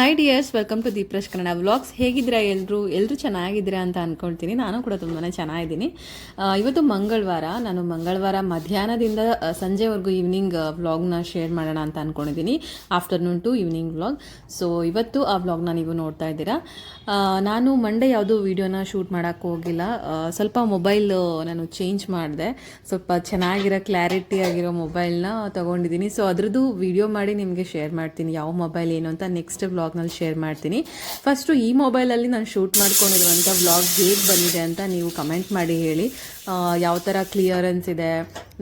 Hi dears welcome to Deeprash Kannada vlogs ಹೇಗಿದ್ದೀರಾ ಎಲ್ಲರೂ ಎಲ್ಲರೂ ಚೆನ್ನಾಗಿದ್ದೀರಾ ಅಂತ ಅಂದ್ಕೊಳ್ತೀನಿ ನಾನು ಕೂಡ ತುಂಬಾ ಚೆನ್ನಾಗಿದ್ದೀನಿ. ಇವತ್ತು ಮಂಗಳವಾರ. ನಾನು ಮಂಗಳವಾರ ಮಧ್ಯಾಹ್ನದಿಂದ ಸಂಜೆವರೆಗೂ ಈವ್ನಿಂಗ್ ವ್ಲಾಗ್ನ ಶೇರ್ ಮಾಡೋಣ ಅಂತ ಅಂದ್ಕೊಂಡಿದ್ದೀನಿ afternoon to evening vlog so ಇವತ್ತು ಆ ವ್ಲಾಗ್ನ ನೀವು ನೋಡ್ತಾ ಇದ್ದೀರಾ. ನಾನು ಮಂಡೇ ಯಾವುದೂ ವೀಡಿಯೋನ ಶೂಟ್ ಮಾಡೋಕ್ಕೆ ಹೋಗಿಲ್ಲ. ಸ್ವಲ್ಪ ಮೊಬೈಲ್ ನಾನು ಚೇಂಜ್ ಮಾಡಿದೆ. ಸ್ವಲ್ಪ ಚೆನ್ನಾಗಿರೋ ಕ್ಲಾರಿಟಿ ಆಗಿರೋ ಮೊಬೈಲ್ನ ತೊಗೊಂಡಿದ್ದೀನಿ. ಸೊ ಅದರದ್ದು ವಿಡಿಯೋ ಮಾಡಿ ನಿಮಗೆ ಶೇರ್ ಮಾಡ್ತೀನಿ. ಯಾವ ಮೊಬೈಲ್ ಏನು ಅಂತ ನೆಕ್ಸ್ಟ್ ವ್ಲಾಗ್ನಲ್ಲಿ ಶೇರ್ ಮಾಡ್ತೀನಿ. ಫಸ್ಟು ಈ ಮೊಬೈಲಲ್ಲಿ ನಾನು ಶೂಟ್ ಮಾಡ್ಕೊಂಡಿರುವಂಥ ವ್ಲಾಗ್ ಹೇಗೆ ಬಂದಿದೆ ಅಂತ ನೀವು ಕಮೆಂಟ್ ಮಾಡಿ ಹೇಳಿ. ಯಾವ ಥರ ಕ್ಲಿಯರೆನ್ಸ್ ಇದೆ,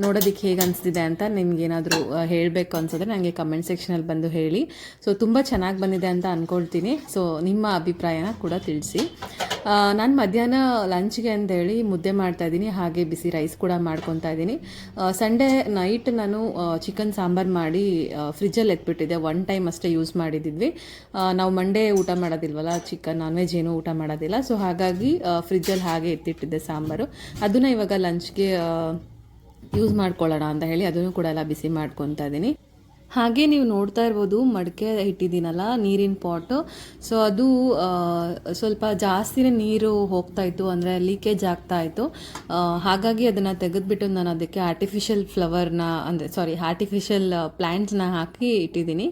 ನೋಡೋದಕ್ಕೆ ಹೇಗೆ ಅನಿಸ್ತಿದೆ ಅಂತ ನಿಮ್ಗೇನಾದರೂ ಹೇಳಬೇಕು ಅನ್ಸಿದ್ರೆ ನನಗೆ ಕಮೆಂಟ್ ಸೆಕ್ಷನಲ್ಲಿ ಬಂದು ಹೇಳಿ. ಸೊ ತುಂಬ ಚೆನ್ನಾಗಿ ಬಂದಿದೆ ಅಂತ ಅಂದ್ಕೊಳ್ತೀನಿ ಸೊ ನಿಮ್ಮ ಅಭಿಪ್ರಾಯನ ಕೂಡ ತಿಳಿಸಿ. ನಾನು ಮಧ್ಯಾಹ್ನ ಲಂಚ್ಗೆ ಅಂತೇಳಿ ಮುದ್ದೆ ಮಾಡ್ತಾ ಇದ್ದೀನಿ, ಹಾಗೆ ಬಿಸಿ ರೈಸ್ ಕೂಡ ಮಾಡ್ಕೊತಾ ಇದ್ದೀನಿ. ಸಂಡೇ ನೈಟ್ ನಾನು ಚಿಕನ್ ಸಾಂಬಾರು ಮಾಡಿ ಫ್ರಿಜ್ಜಲ್ಲಿ ಎತ್ಬಿಟ್ಟಿದ್ದೆ. ಒನ್ ಟೈಮ್ ಅಷ್ಟೇ ಯೂಸ್ ಮಾಡಿದ್ವಿ. ನಾವು ಮಂಡೇ ಊಟ ಮಾಡೋದಿಲ್ವಲ್ಲ ಚಿಕನ್ ನಾನ್ ವೆಜ್ ಏನೂ ಊಟ ಮಾಡೋದಿಲ್ಲ. ಸೊ ಹಾಗಾಗಿ ಫ್ರಿಜ್ಜಲ್ಲಿ ಹಾಗೆ ಎತ್ತಿಟ್ಟಿದ್ದೆ ಸಾಂಬಾರು. ಅದನ್ನು ಇವಾಗ ಲಂಚ್ಗೆ ಯೂಸ್ ಮಾಡ್ಕೊಳ್ಳೋಣ ಅಂತ ಹೇಳಿ, ಅದನ್ನು ಕೂಡ ಎಲ್ಲ ಬಿಸಿ ಮಾಡ್ಕೊತಾ ಇದ್ದೀನಿ. ಹಾಗೆ ನೀವು ನೋಡ್ತಾ ಇರ್ಬೋದು, ಮಡಿಕೆ ಇಟ್ಟಿದ್ದೀನಲ್ಲ ನೀರಿನ ಪಾಟು ಸೊ ಅದು ಸ್ವಲ್ಪ ಜಾಸ್ತಿನೇ ನೀರು ಹೋಗ್ತಾ ಇತ್ತು, ಅಂದರೆ ಲೀಕೇಜ್ ಆಗ್ತಾ ಇತ್ತು. ಹಾಗಾಗಿ ಅದನ್ನು ತೆಗೆದುಬಿಟ್ಟು ನಾನು ಅದಕ್ಕೆ ಆರ್ಟಿಫಿಷಿಯಲ್ ಫ್ಲವರ್ನ ಅಂದರೆ ಸಾರಿ ಆರ್ಟಿಫಿಷಿಯಲ್ ಪ್ಲ್ಯಾಂಟ್ಸ್ನ ಹಾಕಿ ಇಟ್ಟಿದ್ದೀನಿ.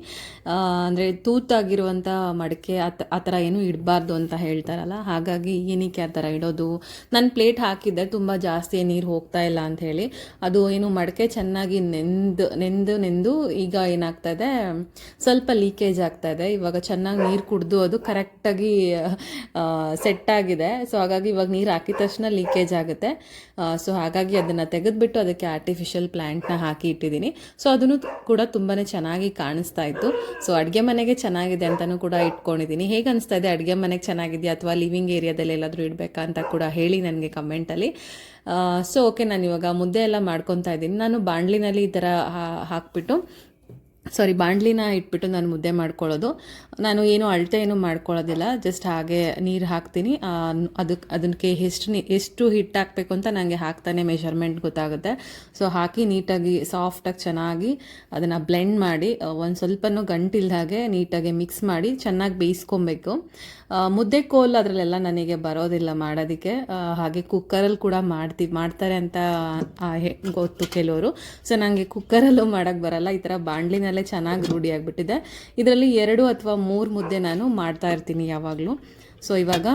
ಅಂದರೆ ತೂತಾಗಿರುವಂಥ ಮಡಿಕೆ, ಆ ಥರ ಏನೂ ಇಡಬಾರ್ದು ಅಂತ ಹೇಳ್ತಾರಲ್ಲ. ಹಾಗಾಗಿ ಏನಕ್ಕೆ ಆ ಥರ ಇಡೋದು? ನಾನು ಪ್ಲೇಟ್ ಹಾಕಿದ್ದೆ, ತುಂಬ ಜಾಸ್ತಿ ನೀರು ಹೋಗ್ತಾ ಇಲ್ಲ ಅಂತ ಹೇಳಿ. ಅದು ಏನು ಮಡಿಕೆ ಚೆನ್ನಾಗಿ ನೆಂದು ನೆಂದು ನೆಂದು ಈಗ ಏನಾಗ್ತಾ ಇದೆ? ಸ್ವಲ್ಪ ಲೀಕೇಜ್ ಆಗ್ತಾ ಇದೆ. ಇವಾಗ ಚೆನ್ನಾಗಿ ನೀರು ಕುಡಿದು ಅದು ಕರೆಕ್ಟಾಗಿ ಸೆಟ್ ಆಗಿದೆ. ಸೊ ಹಾಗಾಗಿ ಇವಾಗ ನೀರು ಹಾಕಿದ ತಕ್ಷಣ ಲೀಕೇಜ್ ಆಗುತ್ತೆ. ಸೊ ಹಾಗಾಗಿ ಅದನ್ನು ತೆಗೆದುಬಿಟ್ಟು ಅದಕ್ಕೆ ಆರ್ಟಿಫಿಷಿಯಲ್ ಪ್ಲ್ಯಾಂಟ್ನ ಹಾಕಿ ಇಟ್ಟಿದ್ದೀನಿ. ಸೊ ಅದನ್ನು ಕೂಡ ತುಂಬಾ ಚೆನ್ನಾಗಿ ಕಾಣಿಸ್ತಾ ಇತ್ತು. ಸೊ ಅಡುಗೆ ಮನೆಗೆ ಚೆನ್ನಾಗಿದೆ ಅಂತಲೂ ಕೂಡ ಇಟ್ಕೊಂಡಿದ್ದೀನಿ. ಹೇಗೆ ಅನಿಸ್ತಾ ಇದೆ? ಅಡುಗೆ ಮನೆಗೆ ಚೆನ್ನಾಗಿದೆಯಾ ಅಥವಾ ಲಿವಿಂಗ್ ಏರಿಯಾದಲ್ಲಿ ಎಲ್ಲಾದರೂ ಇಡಬೇಕಾ ಅಂತ ಕೂಡ ಹೇಳಿ ನನಗೆ ಕಮೆಂಟಲ್ಲಿ ಸೊ ಓಕೆ ನಾನು ಇವಾಗ ಮುದ್ದೆ ಎಲ್ಲ ಮಾಡ್ಕೊತಾ ಇದ್ದೀನಿ. ನಾನು ಬಾಣಲಿನಲ್ಲಿ ಈ ಥರ ಹಾಕ್ಬಿಟ್ಟು ಸಾರಿ ಬಾಣಲಿನ ಇಟ್ಬಿಟ್ಟು ನಾನು ಮುದ್ದೆ ಮಾಡ್ಕೊಳ್ಳೋದು. ನಾನು ಏನು ಅಳತೆ ಏನು ಮಾಡ್ಕೊಳ್ಳೋದಿಲ್ಲ ಜಸ್ಟ್ ಹಾಗೆ ನೀರು ಹಾಕ್ತೀನಿ. ಅದಕ್ಕೆ ಅದಕ್ಕೆ ಎಷ್ಟು ನೀ, ಎಷ್ಟು ಹಿಟ್ಟು ಹಾಕಬೇಕು ಅಂತ ನನಗೆ ಹಾಕ್ತಾನೆ ಮೆಷರ್ಮೆಂಟ್ ಗೊತ್ತಾಗುತ್ತೆ. ಸೊ ಹಾಕಿ ನೀಟಾಗಿ ಸಾಫ್ಟಾಗಿ ಚೆನ್ನಾಗಿ ಅದನ್ನು ಬ್ಲೆಂಡ್ ಮಾಡಿ ಒಂದು ಸ್ವಲ್ಪನೂ ಗಂಟಿಲ್ದ ಹಾಗೆ ನೀಟಾಗಿ ಮಿಕ್ಸ್ ಮಾಡಿ ಚೆನ್ನಾಗಿ ಬೇಯಿಸ್ಕೊಬೇಕು. ಮುದ್ದೆ ಕೋಲ್ ಅದರಲ್ಲೆಲ್ಲ ನನಗೆ ಬರೋದಿಲ್ಲ ಮಾಡೋದಕ್ಕೆ. ಹಾಗೆ ಕುಕ್ಕರಲ್ಲಿ ಕೂಡ ಮಾಡ್ತೀವಿ ಮಾಡ್ತಾರೆ ಅಂತ ಗೊತ್ತು ಕೆಲವರು. ಸೊ ನನಗೆ ಕುಕ್ಕರಲ್ಲೂ ಮಾಡೋಕ್ಕೆ ಬರಲ್ಲ. ಈ ಥರ ಬಾಣಲಿನಲ್ಲೇ ಚೆನ್ನಾಗಿ ರೂಢಿಯಾಗಿಬಿಟ್ಟಿದೆ ಇದರಲ್ಲಿ ಎರಡು ಅಥವಾ ಮೂರು ಮುದ್ದೆ ನಾನು ಮಾಡ್ತಾ ಇರ್ತೀನಿ ಯಾವಾಗಲೂ. ಸೊ ಇವಾಗ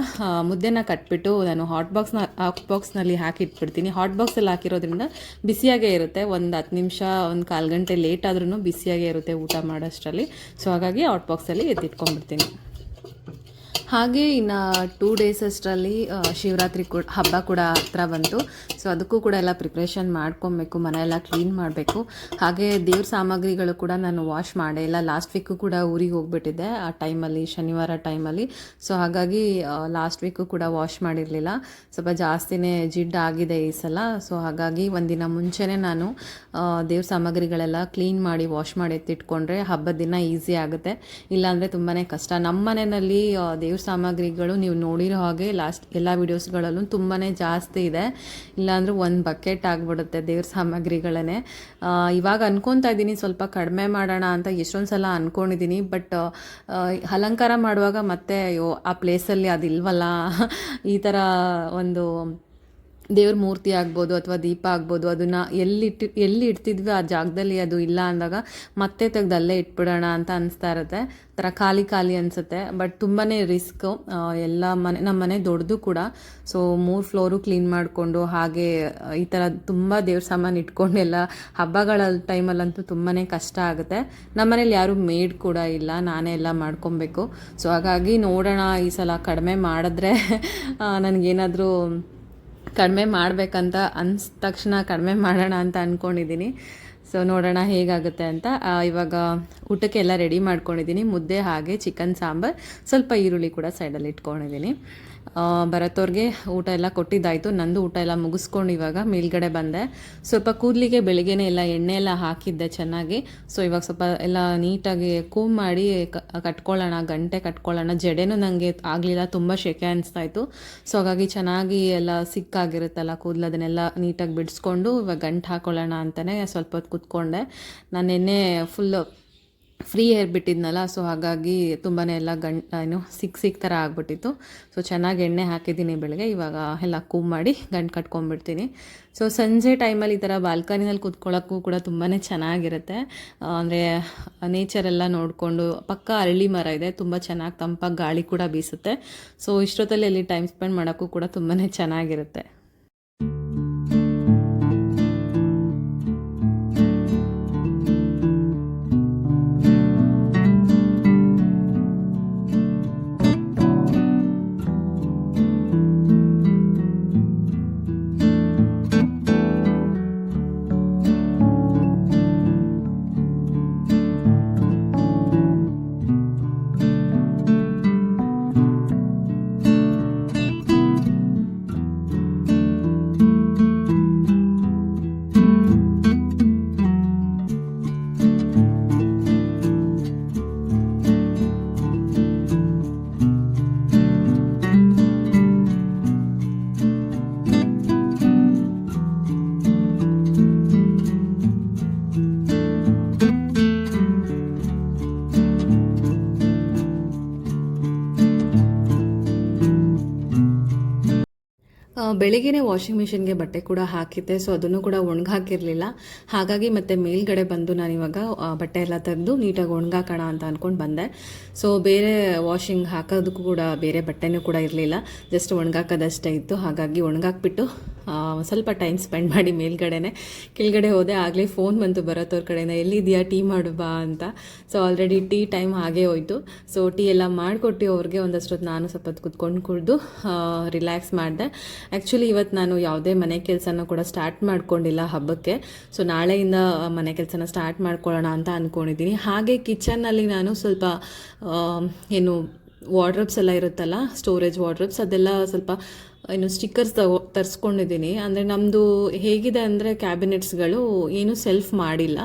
ಮುದ್ದೆನ ಕಟ್ಬಿಟ್ಟು ನಾನು ಹಾಟ್ ಬಾಕ್ಸ್ನ ಹಾಟ್ ಬಾಕ್ಸ್ನಲ್ಲಿ ಹಾಕಿಟ್ಬಿಡ್ತೀನಿ ಹಾಟ್ ಬಾಕ್ಸಲ್ಲಿ ಹಾಕಿರೋದ್ರಿಂದ ಬಿಸಿಯಾಗೇ ಇರುತ್ತೆ. ಒಂದು ಹತ್ತು ನಿಮಿಷ, ಒಂದು ಕಾಲು ಗಂಟೆ ಲೇಟ್ ಆದ್ರೂ ಬಿಸಿಯಾಗೇ ಇರುತ್ತೆ ಊಟ ಮಾಡೋಷ್ಟರಲ್ಲಿ. ಸೊ ಹಾಗಾಗಿ ಹಾಟ್ ಬಾಕ್ಸಲ್ಲಿ ಎತ್ತಿಟ್ಕೊಂಡ್ಬಿಡ್ತೀನಿ. ಹಾಗೆ ಇನ್ನು ಟೂ ಡೇಸ್ ಅಷ್ಟರಲ್ಲಿ ಶಿವರಾತ್ರಿ ಕೂಡ, ಹಬ್ಬ ಕೂಡ ಹತ್ರ ಬಂತು. ಸೊ ಅದಕ್ಕೂ ಕೂಡ ಎಲ್ಲ ಪ್ರಿಪ್ರೇಷನ್ ಮಾಡ್ಕೊಬೇಕು, ಮನೆಯೆಲ್ಲ ಕ್ಲೀನ್ ಮಾಡಬೇಕು. ಹಾಗೆ ದೇವ್ರ ಸಾಮಗ್ರಿಗಳು ಕೂಡ ನಾನು ವಾಶ್ ಮಾಡೇ ಇಲ್ಲ ಲಾಸ್ಟ್ ವೀಕು ಕೂಡ ಊರಿಗೆ ಹೋಗ್ಬಿಟ್ಟಿದ್ದೆ, ಆ ಟೈಮಲ್ಲಿ ಶನಿವಾರ ಟೈಮಲ್ಲಿ ಸೊ ಹಾಗಾಗಿ ಲಾಸ್ಟ್ ವೀಕು ಕೂಡ ವಾಶ್ ಮಾಡಿರಲಿಲ್ಲ. ಸ್ವಲ್ಪ ಜಾಸ್ತಿನೇ ಜಿಡ್ ಆಗಿದೆ ಈ ಸಲ. ಸೊ ಹಾಗಾಗಿ ಒಂದಿನ ಮುಂಚೆನೇ ನಾನು ದೇವ್ರ ಸಾಮಗ್ರಿಗಳೆಲ್ಲ ಕ್ಲೀನ್ ಮಾಡಿ ವಾಶ್ ಮಾಡಿ ಎತ್ತಿಟ್ಕೊಂಡ್ರೆ ಹಬ್ಬದ ದಿನ ಈಸಿ ಆಗುತ್ತೆ. ಇಲ್ಲಾಂದರೆ ತುಂಬಾ ಕಷ್ಟ. ನಮ್ಮ ಮನೆಯಲ್ಲಿ ದೇವ್ರ ಸಾಮಗ್ರಿಗಳು ನೀವು ನೋಡಿರೋ ಹಾಗೆ ಲಾಸ್ಟ್ ಎಲ್ಲ ವೀಡಿಯೋಸ್ಗಳಲ್ಲೂ ತುಂಬಾ ಜಾಸ್ತಿ ಇದೆ. ಇಲ್ಲಾಂದ್ರೆ ಒಂದು ಬಕೆಟ್ ಆಗಿಬಿಡುತ್ತೆ ದೇವ್ರ ಸಾಮಗ್ರಿಗಳೇ ಇವಾಗ ಅನ್ಕೊತಾ ಇದ್ದೀನಿ ಸ್ವಲ್ಪ ಕಡಿಮೆ ಮಾಡೋಣ ಅಂತ ಎಷ್ಟೊಂದು ಸಲ ಅಂದ್ಕೊಂಡಿದ್ದೀನಿ ಬಟ್ ಅಲಂಕಾರ ಮಾಡುವಾಗ ಮತ್ತೆ ಅಯ್ಯೋ, ಆ ಪ್ಲೇಸಲ್ಲಿ ಅದಿಲ್ವಲ್ಲ? ಈ ಥರ ಒಂದು ದೇವ್ರ ಮೂರ್ತಿ ಆಗ್ಬೋದು ಅಥವಾ ದೀಪ ಆಗ್ಬೋದು, ಅದನ್ನು ಎಲ್ಲಿ ಇಟ್ಟು, ಎಲ್ಲಿ ಇಡ್ತಿದ್ವಿ ಆ ಜಾಗದಲ್ಲಿ ಅದು ಇಲ್ಲ ಅಂದಾಗ ಮತ್ತೆ ತೆಗೆದು ಅಲ್ಲೇ ಇಟ್ಬಿಡೋಣ ಅಂತ ಅನಿಸ್ತಾ ಇರುತ್ತೆ. ಥರ ಖಾಲಿ ಖಾಲಿ ಅನಿಸುತ್ತೆ. ಬಟ್ ತುಂಬಾ ರಿಸ್ಕ್ ಎಲ್ಲ ಮನೆ ನಮ್ಮ ಮನೆ ದೊಡ್ಡದು ಕೂಡ. ಸೊ ಮೂರು ಫ್ಲೋರು ಕ್ಲೀನ್ ಮಾಡಿಕೊಂಡು ಹಾಗೆ ಈ ಥರ ತುಂಬ ದೇವ್ರ ಸಾಮಾನು ಇಟ್ಕೊಂಡು ಎಲ್ಲ ಹಬ್ಬಗಳ ಟೈಮಲ್ಲಂತೂ ತುಂಬಾ ಕಷ್ಟ ಆಗುತ್ತೆ. ನಮ್ಮ ಮನೇಲಿ ಯಾರೂ ಮೇಡ್ ಕೂಡ ಇಲ್ಲ. ನಾನೇ ಎಲ್ಲ ಮಾಡ್ಕೊಬೇಕು. ಸೊ ಹಾಗಾಗಿ ನೋಡೋಣ ಈ ಸಲ ಕಡಿಮೆ ಮಾಡಿದ್ರೆ ನನಗೇನಾದರೂ ಕಡಿಮೆ ಮಾಡಬೇಕಂತ ಅನ್ಸ್, ತಕ್ಷಣ ಕಡಿಮೆ ಮಾಡೋಣ ಅಂತ ಅಂದ್ಕೊಂಡಿದ್ದೀನಿ ಸೊ, ನೋಡೋಣ ಹೇಗಾಗುತ್ತೆ ಅಂತ. ಇವಾಗ ಊಟಕ್ಕೆ ಎಲ್ಲ ರೆಡಿ ಮಾಡ್ಕೊಂಡಿದ್ದೀನಿ ಮುದ್ದೆ ಹಾಗೆ ಚಿಕನ್ ಸಾಂಬಾರು. ಸ್ವಲ್ಪ ಈರುಳ್ಳಿ ಕೂಡ ಸೈಡಲ್ಲಿ ಇಟ್ಕೊಂಡಿದ್ದೀನಿ ಭರತವ್ರಿಗೆ ಊಟ ಎಲ್ಲ ಕೊಟ್ಟಿದ್ದಾಯಿತು. ನಂದು ಊಟ ಎಲ್ಲ ಮುಗಿಸ್ಕೊಂಡು ಇವಾಗ ಮೇಲ್ಗಡೆ ಬಂದೆ. ಸ್ವಲ್ಪ ಕೂದಲಿಗೆ, ಬೆಳಿಗ್ಗೆನೇ ಎಲ್ಲ ಎಣ್ಣೆ ಎಲ್ಲ ಹಾಕಿದ್ದೆ ಚೆನ್ನಾಗಿ. ಸೊ ಇವಾಗ ಸ್ವಲ್ಪ ಎಲ್ಲ ನೀಟಾಗಿ ಕೂಮ್ ಮಾಡಿ ಕಟ್ಕೊಳ್ಳೋಣ, ಗಂಟೆ ಕಟ್ಕೊಳ್ಳೋಣ. ಜಡೆನೂ ನನಗೆ ಆಗಲಿಲ್ಲ, ತುಂಬ ಶೆಕೆ ಅನಿಸ್ತಾ ಇತ್ತು ಸೊ ಹಾಗಾಗಿ ಚೆನ್ನಾಗಿ ಎಲ್ಲ ಸಿಕ್ಕಾಗಿರುತ್ತಲ್ಲ ಕೂದಲು, ಅದನ್ನೆಲ್ಲ ನೀಟಾಗಿ ಬಿಡಿಸ್ಕೊಂಡು ಇವಾಗ ಗಂಟು ಹಾಕೊಳ್ಳೋಣ ಅಂತಲೇ ಸ್ವಲ್ಪ ಹೊತ್ತು ಕೂತ್ಕೊಂಡೆ. ನಾನು ನಿನ್ನೆ ಫುಲ್ಲು ಫ್ರೀ ಏರ್ ಬಿಟ್ಟಿದ್ನಲ್ಲ ಸೊ ಹಾಗಾಗಿ ತುಂಬಾ ಎಲ್ಲ ಗಂಟು ಏನು ಸಿಕ್ ಸಿಕ್ ಥರ ಆಗಿಬಿಟ್ಟಿತ್ತು. ಸೊ ಚೆನ್ನಾಗಿ ಎಣ್ಣೆ ಹಾಕಿದ್ದೀನಿ ಬೆಳಗ್ಗೆ, ಇವಾಗ ಎಲ್ಲ ಕೂಮ್ ಮಾಡಿ ಗಂಟು ಕಟ್ಕೊಂಡ್ಬಿಡ್ತೀನಿ. ಸೊ ಸಂಜೆ ಟೈಮಲ್ಲಿ ಈ ಥರ ಬಾಲ್ಕನಿನಲ್ಲಿ ಕೂತ್ಕೊಳ್ಳೋಕ್ಕೂ ಕೂಡ ತುಂಬಾ ಚೆನ್ನಾಗಿರುತ್ತೆ. ಅಂದರೆ ನೇಚರೆಲ್ಲ ನೋಡಿಕೊಂಡು, ಪಕ್ಕ ಅರಳಿ ಮರ ಇದೆ, ತುಂಬ ಚೆನ್ನಾಗಿ ತಂಪಾಗಿ ಗಾಳಿ ಕೂಡ ಬೀಸುತ್ತೆ. ಸೊ ಇಷ್ಟೊತ್ತಲ್ಲಿ ಅಲ್ಲಿ ಟೈಮ್ ಸ್ಪೆಂಡ್ ಮಾಡೋಕ್ಕೂ ಕೂಡ ತುಂಬಾ ಚೆನ್ನಾಗಿರುತ್ತೆ. ಆ, ಬೆಳಿಗ್ಗೆನೇ ವಾಷಿಂಗ್ ಮಿಷಿನ್ಗೆ ಬಟ್ಟೆ ಕೂಡ ಹಾಕಿದ್ದೆ ಸೊ ಅದನ್ನು ಕೂಡ ಒಣಗಾಕಿರಲಿಲ್ಲ. ಹಾಗಾಗಿ ಮತ್ತೆ ಮೇಲ್ಗಡೆ ಬಂದು ನಾನು ಇವಾಗ ಬಟ್ಟೆ ಎಲ್ಲ ತೆಗೆದು ನೀಟಾಗಿ ಒಣಗಾಕೋಣ ಅಂತ ಅಂದ್ಕೊಂಡು ಬಂದೆ. ಸೊ ಬೇರೆ ವಾಷಿಂಗ್ ಹಾಕೋದಕ್ಕೂ ಕೂಡ ಬೇರೆ ಬಟ್ಟೆನೂ ಕೂಡ ಇರಲಿಲ್ಲ. ಜಸ್ಟ್ ಒಣಗಾಕೋದಷ್ಟೇ ಇತ್ತು. ಹಾಗಾಗಿ ಒಣಗಾಕ್ಬಿಟ್ಟು ಸ್ವಲ್ಪ ಟೈಮ್ ಸ್ಪೆಂಡ್ ಮಾಡಿ ಮೇಲ್ಗಡೆನೆ. ಕೆಳಗಡೆ ಹೋದೆ, ಆಗಲೇ ಫೋನ್ ಬಂತು ಬರೋತ್ತವ್ರ ಕಡೆಯಿಂದ. ಎಲ್ಲಿದೆಯಾ? ಟೀ ಮಾಡು ಬಾ ಅಂತ. ಸೊ ಆಲ್ರೆಡಿ ಟೀ ಟೈಮ್ ಹಾಗೇ ಹೋಯ್ತು. ಸೊ ಟೀ ಎಲ್ಲ ಮಾಡಿಕೊಟ್ಟು ಅವ್ರಿಗೆ ಒಂದಷ್ಟೊತ್ತು ನಾನು ಸ್ವಲ್ಪ ಹೊತ್ತು ಕುತ್ಕೊಂಡು ಕುಡಿದು ರಿಲ್ಯಾಕ್ಸ್ ಮಾಡಿದೆ. ಆ್ಯಕ್ಚುಲಿ ಇವತ್ತು ನಾನು ಯಾವುದೇ ಮನೆ ಕೆಲಸನ ಕೂಡ ಸ್ಟಾರ್ಟ್ ಮಾಡ್ಕೊಂಡಿಲ್ಲ ಹಬ್ಬಕ್ಕೆ. ಸೊ ನಾಳೆಯಿಂದ ಮನೆ ಕೆಲಸನ ಸ್ಟಾರ್ಟ್ ಮಾಡ್ಕೊಳ್ಳೋಣ ಅಂತ ಅಂದ್ಕೊಂಡಿದ್ದೀನಿ ಹಾಗೆ ಕಿಚನ್ನಲ್ಲಿ ನಾನು ಸ್ವಲ್ಪ ಏನು ವಾರ್ಡ್ರಬ್ಸ್ ಎಲ್ಲ ಇರುತ್ತಲ್ಲ ಸ್ಟೋರೇಜ್ ವಾರ್ಡ್ರಬ್ಸ್ ಅದೆಲ್ಲ ಸ್ವಲ್ಪ ಏನು ಸ್ಟಿಕ್ಕರ್ಸ್ ತಗೋ ತರಿಸ್ಕೊಂಡಿದ್ದೀನಿ. ಅಂದರೆ ನಮ್ಮದು ಹೇಗಿದೆ ಅಂದರೆ ಕ್ಯಾಬಿನೆಟ್ಸ್ಗಳು ಏನೂ ಸೆಲ್ಫ್ ಮಾಡಿಲ್ಲ.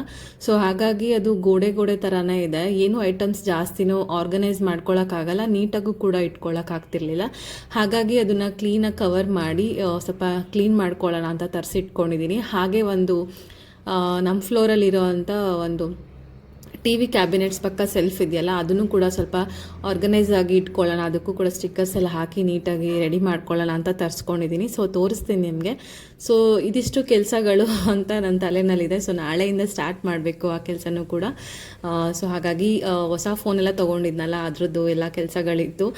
ಸೊ ಹಾಗಾಗಿ ಅದು ಗೋಡೆ ಗೋಡೆ ಥರನೇ ಇದೆ. ಏನು ಐಟಮ್ಸ್ ಜಾಸ್ತಿನೂ ಆರ್ಗನೈಸ್ ಮಾಡ್ಕೊಳ್ಳೋಕ್ಕಾಗಲ್ಲ ನೀಟಾಗೂ ಕೂಡ ಇಟ್ಕೊಳ್ಳೋಕ್ಕಾಗ್ತಿರ್ಲಿಲ್ಲ ಹಾಗಾಗಿ ಅದನ್ನು ಕ್ಲೀನಾಗಿ ಕವರ್ ಮಾಡಿ ಸ್ವಲ್ಪ ಕ್ಲೀನ್ ಮಾಡ್ಕೊಳ್ಳೋಣ ಅಂತ ತರಿಸಿಟ್ಕೊಂಡಿದ್ದೀನಿ. ಹಾಗೆ ಒಂದು ನಮ್ಮ ಫ್ಲೋರಲ್ಲಿರೋ ಅಂಥ ಒಂದು ಟಿ ವಿ ಕ್ಯಾಬಿನೆಟ್ಸ್ ಪಕ್ಕ ಸೆಲ್ಫ್ ಇದೆಯಲ್ಲ, ಅದನ್ನು ಕೂಡ ಸ್ವಲ್ಪ ಆರ್ಗನೈಸ್ ಆಗಿ ಇಟ್ಕೊಳ್ಳೋಣ, ಅದಕ್ಕೂ ಕೂಡ ಸ್ಟಿಕ್ಕರ್ಸ್ ಎಲ್ಲ ಹಾಕಿ ನೀಟಾಗಿ ರೆಡಿ ಮಾಡ್ಕೊಳ್ಳೋಣ ಅಂತ ತರಿಸ್ಕೊಂಡಿದ್ದೀನಿ. ಸೊ ತೋರಿಸ್ತೀನಿ ನಿಮಗೆ. ಸೊ ಇದಿಷ್ಟು ಕೆಲಸಗಳು ಅಂತ ನನ್ನ ತಲೆನಲ್ಲಿದೆ. ಸೊ ನಾಳೆಯಿಂದ ಸ್ಟಾರ್ಟ್ ಮಾಡಬೇಕು ಆ ಕೆಲಸನೂ ಕೂಡ. ಸೊ ಹಾಗಾಗಿ ಹೊಸ ಫೋನೆಲ್ಲ ತೊಗೊಂಡಿದ್ನಲ್ಲ, ಅದರದ್ದು ಎಲ್ಲ ಕೆಲಸಗಳಿತ್ತು.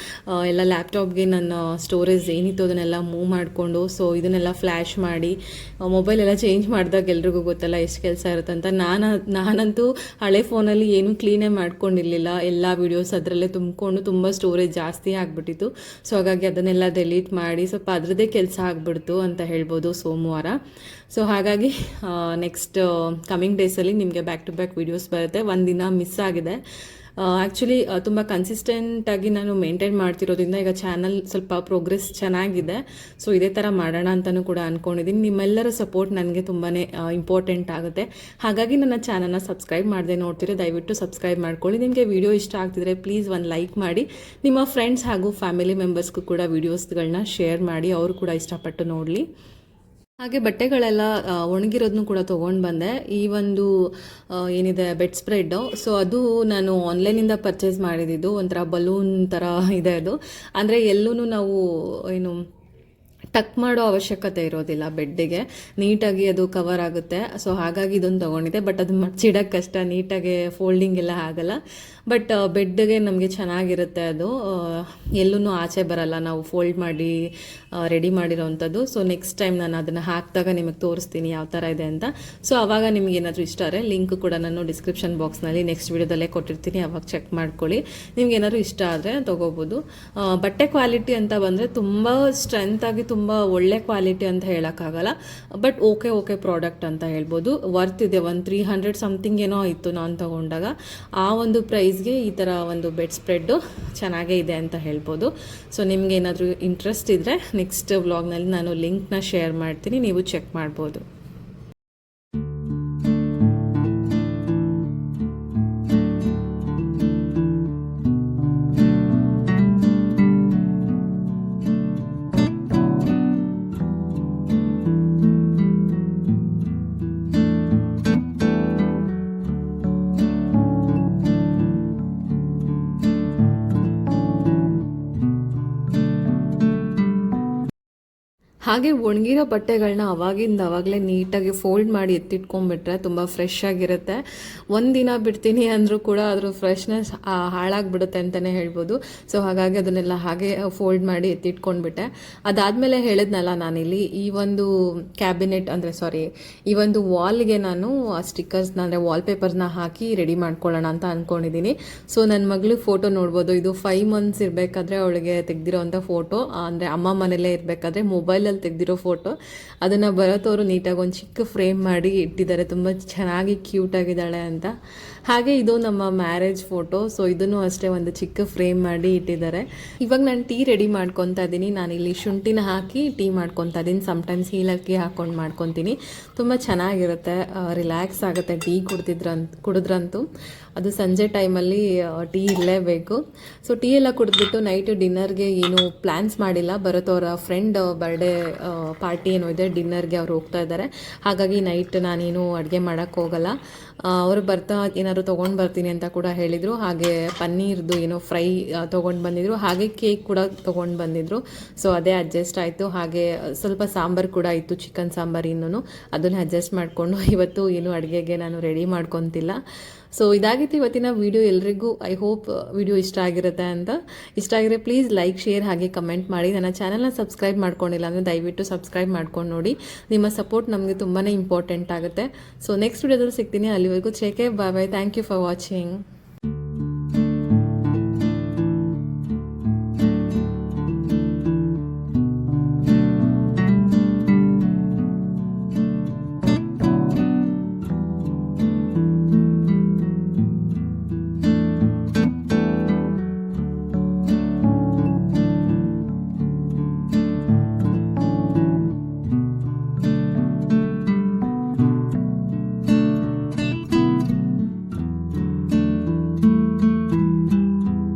ಎಲ್ಲ ಲ್ಯಾಪ್ಟಾಪ್ಗೆ ನನ್ನ ಸ್ಟೋರೇಜ್ ಏನಿತ್ತು ಅದನ್ನೆಲ್ಲ ಮೂವ್ ಮಾಡಿಕೊಂಡು ಸೊ ಇದನ್ನೆಲ್ಲ ಫ್ಲ್ಯಾಶ್ ಮಾಡಿ ಮೊಬೈಲ್ ಎಲ್ಲ ಚೇಂಜ್ ಮಾಡಿದಾಗ ಎಲ್ರಿಗೂ ಗೊತ್ತಲ್ಲ ಎಷ್ಟು ಕೆಲಸ ಇರುತ್ತೆ ಅಂತ ನಾನು, ನಾನಂತೂ ಹಳೆ ಫೋನಲ್ಲಿ ಏನೂ ಕ್ಲೀನೇ ಮಾಡ್ಕೊಂಡಿರಲಿಲ್ಲ. ಎಲ್ಲ ವೀಡಿಯೋಸ್ ಅದರಲ್ಲೇ ತುಂಬಿಕೊಂಡು ತುಂಬ ಸ್ಟೋರೇಜ್ ಜಾಸ್ತಿ ಆಗಿಬಿಟ್ಟಿತ್ತು. ಸೊ ಹಾಗಾಗಿ ಅದನ್ನೆಲ್ಲ ಡೆಲೀಟ್ ಮಾಡಿ ಸ್ವಲ್ಪ ಅದರದ್ದೇ ಕೆಲಸ ಆಗಿಬಿಡ್ತು ಅಂತ ಹೇಳ್ಬೋದು ಸೋಮವಾರ. ಸೊ ಹಾಗಾಗಿ ನೆಕ್ಸ್ಟ್ ಕಮಿಂಗ್ ಡೇಸಲ್ಲಿ ನಿಮಗೆ ಬ್ಯಾಕ್ ಟು ಬ್ಯಾಕ್ ವೀಡಿಯೋಸ್ ಬರುತ್ತೆ. ಒಂದಿನ ಮಿಸ್ ಆಗಿದೆ. ಆ್ಯಕ್ಚುಲಿ ತುಂಬ ಕನ್ಸಿಸ್ಟೆಂಟಾಗಿ ನಾನು ಮೇಂಟೈನ್ ಮಾಡ್ತಿರೋದ್ರಿಂದ ಈಗ ಚಾನಲ್ ಸ್ವಲ್ಪ ಪ್ರೋಗ್ರೆಸ್ ಚೆನ್ನಾಗಿದೆ. ಸೊ ಇದೇ ಥರ ಮಾಡೋಣ ಅಂತಲೂ ಕೂಡ ಅಂದ್ಕೊಂಡಿದ್ದೀನಿ ನಿಮ್ಮೆಲ್ಲರ ಸಪೋರ್ಟ್ ನನಗೆ ತುಂಬಾ ಇಂಪಾರ್ಟೆಂಟ್ ಆಗುತ್ತೆ. ಹಾಗಾಗಿ ನನ್ನ ಚಾನಲ್ನ ಸಬ್ಸ್ಕ್ರೈಬ್ ಮಾಡದೆ ನೋಡ್ತೀರಿ. ದಯವಿಟ್ಟು ಸಬ್ಸ್ಕ್ರೈಬ್ ಮಾಡ್ಕೊಳ್ಳಿ. ನಿಮಗೆ ವಿಡಿಯೋ ಇಷ್ಟ ಆಗ್ತಿದ್ರೆ ಪ್ಲೀಸ್ ಒಂದು ಲೈಕ್ ಮಾಡಿ. ನಿಮ್ಮ ಫ್ರೆಂಡ್ಸ್ ಹಾಗೂ ಫ್ಯಾಮಿಲಿ ಮೆಂಬರ್ಸ್ಗೂ ಕೂಡ ವೀಡಿಯೋಸ್ಗಳನ್ನ ಶೇರ್ ಮಾಡಿ. ಅವರು ಕೂಡ ಇಷ್ಟಪಟ್ಟು ನೋಡಲಿ. ಹಾಗೆ ಬಟ್ಟೆಗಳೆಲ್ಲ ಒಣಗಿರೋದನ್ನು ಕೂಡ ತೊಗೊಂಡು ಬಂದೆ. ಈ ಒಂದು ಏನಿದೆ, ಬೆಡ್ ಸ್ಪ್ರೆಡ್ಡು ಸೊ ಅದು ನಾನು ಆನ್ಲೈನಿಂದ ಪರ್ಚೇಸ್ ಮಾಡಿದ್ದು, ಒಂಥರ ಬಲೂನ್ ಥರ ಇದೆ ಅದು. ಅಂದರೆ ಎಲ್ಲೂ ನಾವು, ಏನು ಟಕ್ ಮಾಡೋ ಅವಶ್ಯಕತೆ ಇರೋದಿಲ್ಲ ಬೆಡ್ಡಿಗೆ. ನೀಟಾಗಿ ಅದು ಕವರ್ ಆಗುತ್ತೆ. ಸೊ ಹಾಗಾಗಿ ಇದೊಂದು ತೊಗೊಂಡಿದ್ದೆ. ಬಟ್ ಅದು ಮಚ್ಚಿಡಕ್ಕೆ ಕಷ್ಟ ನೀಟಾಗಿ ಫೋಲ್ಡಿಂಗ್ ಎಲ್ಲ ಆಗಲ್ಲ. ಬಟ್ ಬೆಡ್ಗೆ ನಮಗೆ ಚೆನ್ನಾಗಿರುತ್ತೆ ಅದು. ಎಲ್ಲೂ ಆಚೆ ಬರಲ್ಲ. ನಾವು ಫೋಲ್ಡ್ ಮಾಡಿ ರೆಡಿ ಮಾಡಿರೋವಂಥದ್ದು ಸೊ ನೆಕ್ಸ್ಟ್ ಟೈಮ್ ನಾನು ಅದನ್ನು ಹಾಕಿದಾಗ ನಿಮಗೆ ತೋರಿಸ್ತೀನಿ ಯಾವ ಥರ ಇದೆ ಅಂತ. ಸೊ ಆವಾಗ ನಿಮ್ಗೆ ಏನಾದರೂ ಇಷ್ಟ ಆದರೆ ಲಿಂಕ್ ಕೂಡ ನಾನು ಡಿಸ್ಕ್ರಿಪ್ಷನ್ ಬಾಕ್ಸ್ನಲ್ಲಿ ನೆಕ್ಸ್ಟ್ ವಿಡಿಯೋದಲ್ಲೇ ಕೊಟ್ಟಿರ್ತೀನಿ. ಅವಾಗ ಚೆಕ್ ಮಾಡ್ಕೊಳ್ಳಿ. ನಿಮ್ಗೆ ಏನಾದರೂ ಇಷ್ಟ ಆದರೆ ತೊಗೋಬೋದು. ಬಟ್ಟೆ ಕ್ವಾಲಿಟಿ ಅಂತ ಬಂದರೆ ತುಂಬ ಸ್ಟ್ರೆಂತ್ ಆಗಿ ತುಂಬ ಒಳ್ಳೆ ಕ್ವಾಲಿಟಿ ಅಂತ ಹೇಳೋಕ್ಕಾಗಲ್ಲ. ಬಟ್ ಓಕೆ ಓಕೆ ಪ್ರಾಡಕ್ಟ್ ಅಂತ ಹೇಳ್ಬೋದು. ವರ್ತ್ ಇದೆ. ಒಂದು ತ್ರೀ ಹಂಡ್ರೆಡ್ ಸಮಥಿಂಗ್ ಏನೋ ಇತ್ತು ನಾನು ತಗೊಂಡಾಗ. ಆ ಒಂದು ಪ್ರೈಸ್ಗೆ ಈ ಥರ ಒಂದು ಬೆಡ್ ಸ್ಪ್ರೆಡ್ಡು ಚೆನ್ನಾಗೇ ಇದೆ ಅಂತ ಹೇಳ್ಬೋದು. ಸೊ ನಿಮ್ಗೆ ಏನಾದರೂ ಇಂಟ್ರೆಸ್ಟ್ ಇದ್ದರೆ ನೆಕ್ಸ್ಟ್ ವ್ಲಾಗ್ನಲ್ಲಿ ನಾನು ಲಿಂಕ್ನ ಶೇರ್ ಮಾಡ್ತೀನಿ. ನೀವು ಚೆಕ್ ಮಾಡ್ಬೋದು. ಹಾಗೆ ಒಣಗಿರೋ ಬಟ್ಟೆಗಳನ್ನ ಅವಾಗಿಂದ ಅವಾಗಲೇ ನೀಟಾಗಿ ಫೋಲ್ಡ್ ಮಾಡಿ ಎತ್ತಿಟ್ಕೊಂಡ್ಬಿಟ್ರೆ ತುಂಬ ಫ್ರೆಶ್ ಆಗಿರುತ್ತೆ. ಒಂದಿನ ಬಿಡ್ತೀನಿ ಅಂದರೂ ಕೂಡ ಅದ್ರ ಫ್ರೆಶ್ನೆಸ್ ಹಾಳಾಗ್ಬಿಡುತ್ತೆ ಅಂತಲೇ ಹೇಳ್ಬೋದು. ಸೊ ಹಾಗಾಗಿ ಅದನ್ನೆಲ್ಲ ಹಾಗೆ ಫೋಲ್ಡ್ ಮಾಡಿ ಎತ್ತಿಟ್ಕೊಂಡ್ಬಿಟ್ಟೆ. ಅದಾದಮೇಲೆ ಹೇಳಿದ್ನಲ್ಲ ನಾನಿಲ್ಲಿ, ಈ ಒಂದು ಕ್ಯಾಬಿನೆಟ್ ಅಂದರೆ ಸಾರಿ ಈ ಒಂದು ವಾಲ್ಗೆ ನಾನು ಸ್ಟಿಕ್ಕರ್ಸ್ನ ಅಂದರೆ ವಾಲ್ಪೇಪರ್ಸ್ನ ಹಾಕಿ ರೆಡಿ ಮಾಡ್ಕೊಳ್ಳೋಣ ಅಂತ ಅಂದ್ಕೊಂಡಿದ್ದೀನಿ ಸೊ ನನ್ನ ಮಗಳು ಫೋಟೋ ನೋಡ್ಬೋದು. ಇದು ಫೈವ್ ಮಂತ್ಸ್ ಇರಬೇಕಾದ್ರೆ ಅವಳಿಗೆ ತೆಗ್ದಿರೋಂಥ ಫೋಟೋ ಅಂದರೆ ಅಮ್ಮ ಮನೇಲೇ ಇರಬೇಕಾದ್ರೆ ಮೊಬೈಲಲ್ಲಿ ತೆಗ್ದಿರೋ ಫೋಟೋ ಅದನ್ನು ಭರತವರು ನೀಟಾಗಿ ಒಂದು ಚಿಕ್ಕ ಫ್ರೇಮ್ ಮಾಡಿ ಇಟ್ಟಿದ್ದಾರೆ. ತುಂಬ ಚೆನ್ನಾಗಿ ಕ್ಯೂಟ್ ಆಗಿದ್ದಾಳೆ ಅಂತ. ಹಾಗೆ ಇದು ನಮ್ಮ ಮ್ಯಾರೇಜ್ ಫೋಟೋ ಸೊ ಇದನ್ನು ಅಷ್ಟೇ ಒಂದು ಚಿಕ್ಕ ಫ್ರೇಮ್ ಮಾಡಿ ಇಟ್ಟಿದ್ದಾರೆ. ಇವಾಗ ನಾನು ಟೀ ರೆಡಿ ಮಾಡ್ಕೊತಾ ಇದ್ದೀನಿ. ಇಲ್ಲಿ ಶುಂಠಿನ ಹಾಕಿ ಟೀ ಮಾಡ್ಕೊತಾ ಇದ್ದೀನಿ. ಸಮ್ಟೈಮ್ಸ್ ಹೀಲಕ್ಕಿ ಹಾಕ್ಕೊಂಡು ಮಾಡ್ಕೊತೀನಿ. ತುಂಬ ಚೆನ್ನಾಗಿರುತ್ತೆ. ರಿಲ್ಯಾಕ್ಸ್ ಆಗುತ್ತೆ. ಟೀ ಕುಡ್ದಿದ್ರಂತ ಕುಡಿದ್ರಂತೂ. ಅದು ಸಂಜೆ ಟೈಮಲ್ಲಿ ಟೀ ಇರಲೇಬೇಕು ಸೊ ಟೀ ಎಲ್ಲ ಕುಡಿದ್ಬಿಟ್ಟು ನೈಟ್ ಡಿನ್ನರ್ಗೆ ಏನು ಪ್ಲ್ಯಾನ್ಸ್ ಮಾಡಿಲ್ಲ. ಬರೋತವ್ರ ಫ್ರೆಂಡ್ ಬರ್ಡೇ ಪಾರ್ಟಿ ಏನೋ ಇದೆ, ಡಿನ್ನರ್ಗೆ ಅವ್ರು ಹೋಗ್ತಾ ಇದ್ದಾರೆ. ಹಾಗಾಗಿ ನೈಟ್ ನಾನೇನು ಅಡುಗೆ ಮಾಡೋಕ್ಕೆ ಹೋಗಲ್ಲ. ಅವರು ಬರ್ತಾ ಏನಾದ್ರು ತೊಗೊಂಡು ಬರ್ತೀನಿ ಅಂತ ಕೂಡ ಹೇಳಿದರು. ಹಾಗೆ ಪನ್ನೀರ್ದು ಏನೋ ಫ್ರೈ ತೊಗೊಂಡು ಬಂದಿದ್ರು. ಹಾಗೆ ಕೇಕ್ ಕೂಡ ತೊಗೊಂಡು ಬಂದಿದ್ರು. ಸೊ ಅದೇ ಅಡ್ಜಸ್ಟ್ ಆಯಿತು. ಹಾಗೆ ಸ್ವಲ್ಪ ಸಾಂಬಾರು ಕೂಡ ಇತ್ತು, ಚಿಕನ್ ಸಾಂಬಾರು ಇನ್ನೂ ಅದನ್ನು ಅಡ್ಜಸ್ಟ್ ಮಾಡಿಕೊಂಡು ಇವತ್ತು ಏನು ಅಡುಗೆಗೆ ನಾನು ರೆಡಿ ಮಾಡ್ಕೊತಿಲ್ಲ. ಸೊ ಇದಾಗಿತ್ತು ಇವತ್ತಿನ ವಿಡಿಯೋ ಎಲ್ರಿಗೂ ಐ ಹೋಪ್ ವಿಡಿಯೋ ಇಷ್ಟ ಆಗಿರುತ್ತೆ ಅಂತ. ಇಷ್ಟ ಆಗಿದ್ರೆ ಪ್ಲೀಸ್ ಲೈಕ್ ಶೇರ್ ಹಾಗೆ ಕಮೆಂಟ್ ಮಾಡಿ. ನನ್ನ ಚಾನಲ್ನ ಸಬ್ಸ್ಕ್ರೈಬ್ ಮಾಡ್ಕೊಂಡಿಲ್ಲ ಅಂದರೆ ದಯವಿಟ್ಟು ಸಬ್ಸ್ಕ್ರೈಬ್ ಮಾಡ್ಕೊಂಡು ನೋಡಿ. ನಿಮ್ಮ ಸಪೋರ್ಟ್ ನಮಗೆ ತುಂಬಾ ಇಂಪಾರ್ಟೆಂಟ್ ಆಗುತ್ತೆ. ಸೊ ನೆಕ್ಸ್ಟ್ ವಿಡಿಯೋದಲ್ಲಿ ಸಿಗ್ತೀನಿ. ಅಲ್ಲಿವರೆಗೂ ಚೇಕೆ bye bye thank you for watching